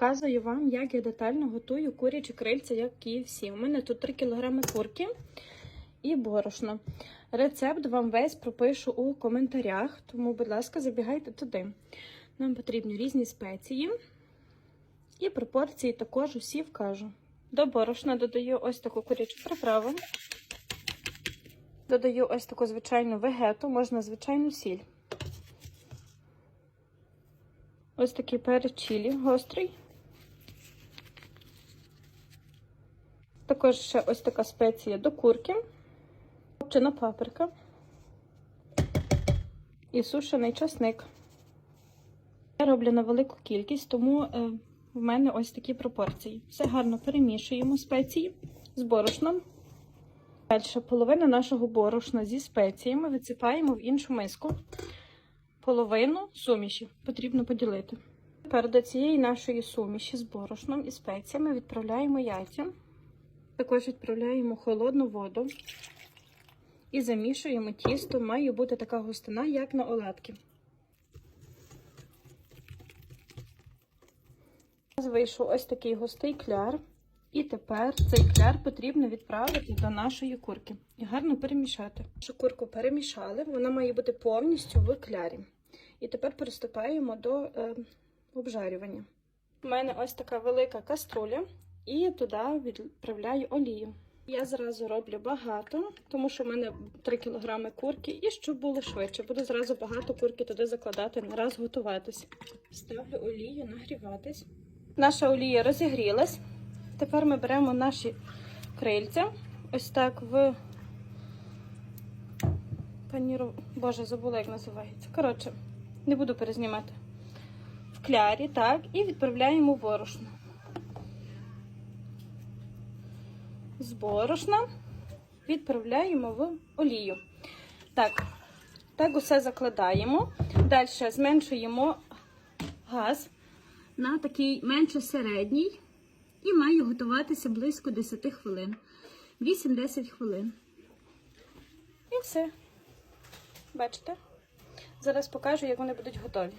Показую вам, як я детально готую курячі крильця, як KFC. У мене тут 3 кг курки і борошно. Рецепт вам весь пропишу у коментарях, тому, будь ласка, забігайте туди. Нам потрібні різні спеції. І пропорції також усі вкажу. До борошна додаю ось таку курячу приправу. Додаю ось таку звичайну вегету, можна звичайну сіль. Ось такий перець чилі гострий. Також ще ось така спеція до курки, копчена паприка і сушений часник. Я роблю на велику кількість, тому е, в мене ось такі пропорції. Все гарно перемішуємо спеції з борошном. Далі половину нашого борошна зі спеціями висипаємо в іншу миску. Половину суміші потрібно поділити. Тепер до цієї нашої суміші з борошном і спеціями відправляємо яйця. Також відправляємо холодну воду і замішуємо тісто. Має бути така густина, як на оладки. Вийшов ось такий густий кляр. І тепер цей кляр потрібно відправити до нашої курки і гарно перемішати. Нашу курку перемішали, вона має бути повністю в клярі. І тепер приступаємо до е, обжарювання. У мене ось така велика каструля, і туди відправляю олію. Я зразу роблю багато, тому що в мене 3 кг курки, і щоб було швидше, буду зразу багато курки туди закладати, не раз готуватись. Ставлю олію нагріватись. Наша олія розігрілась. Тепер ми беремо наші крильця. Ось так в паніру. Боже, забула, як називається. Коротше, не буду перезнімати. В клярі, так, і відправляємо в. з борошна відправляємо в олію. Так, так усе закладаємо. Далі зменшуємо газ на такий менше середній і має готуватися близько 10 хвилин. 8-10 хвилин. І все. Бачите? Зараз покажу, як вони будуть готові.